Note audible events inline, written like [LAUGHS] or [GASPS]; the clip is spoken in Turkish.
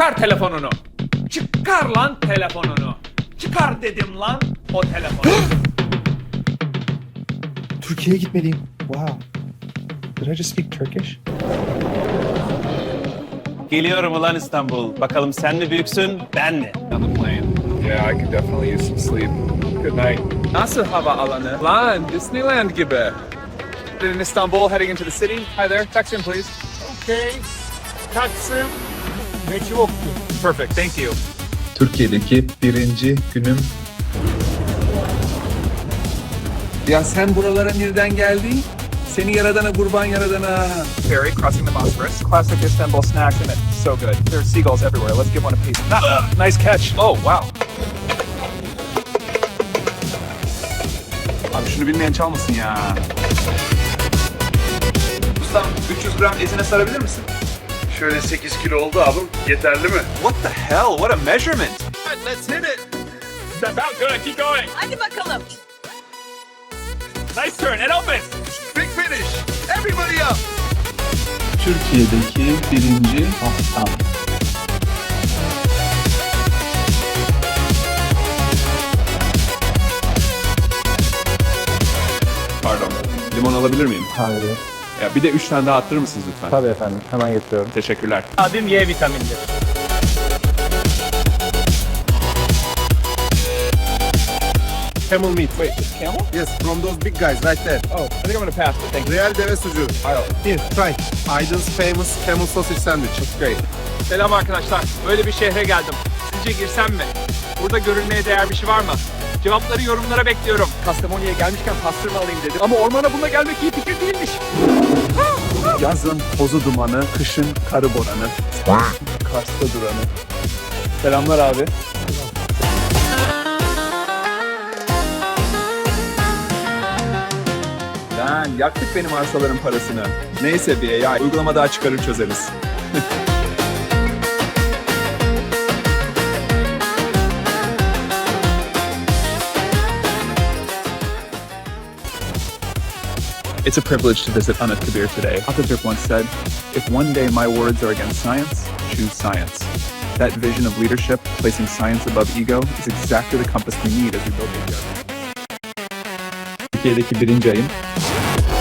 Çıkar telefonunu. Çıkar lan telefonunu. Çıkar dedim lan o telefonu. [GASPS] Türkiye'ye gitmeliyim. Wow. Did I just speak Turkish? Geliyorum ulan İstanbul. Bakalım sen mi büyüksün, ben mi? on the plane. Yeah, I could definitely use some sleep. Good night. Nasıl hava alanı? Lan Disneyland gibi. In Istanbul, heading into the city. Hi there, taxi in please. Okay. Meçhul. Perfect, thank you. Türkiye'deki birinci günüm. Ya sen buralara nereden geldin? Seni yaradana kurban yaradana. Ferry crossing the Bosphorus. Classic Istanbul snack, and it's so good. There are seagulls everywhere. Let's give one a piece. Ah, nice catch. Oh, wow. Abi şunu bilmeyen çalmasın ya. Ustam 300 gram ezine sarabilir misin? Şöyle 8 kilo oldu abim. Yeterli mi? What the hell? What a measurement! Let's hit it. It's about good. Keep going. Hadi bakalım. Nice turn. It opens. Big finish. Everybody up. Türkiye'deki birinci haftam. Pardon. Limon alabilir miyim? Hayır. Ya bir de 3 tane daha attırır mısınız lütfen? Tabii efendim. Hemen getiriyorum. Teşekkürler. Adım Y vitaminli. Camel meat. Wait, camel? Yes, from those big guys right there. Oh, I think I'm gonna pass, but thank you. Real deve sucuğu. Here, try. Aydın's famous camel sausage sandwich. It's great. Selam arkadaşlar. Böyle bir şehre geldim. Sizce girsem mi? Burada görülmeye değer bir şey var mı? Cevapları yorumlara bekliyorum. Kastamonu'ya gelmişken pastırma alayım dedim. Ama ormana bununla gelmek iyi fikir değilmiş. Yazın tozu dumanı, kışın karı boranı. Kars'ta duranı. Selamlar abi. Lan yaktık benim arsaların parasını. Neyse bir AI uygulama daha çıkarır çözeriz. [LAUGHS] It's a privilege to visit Anat Kabir today. Atatürk once said, If one day my words are against science, choose science. That vision of leadership, placing science above ego, is exactly the compass we need as we build India. Türkiye'deki birinci ayım.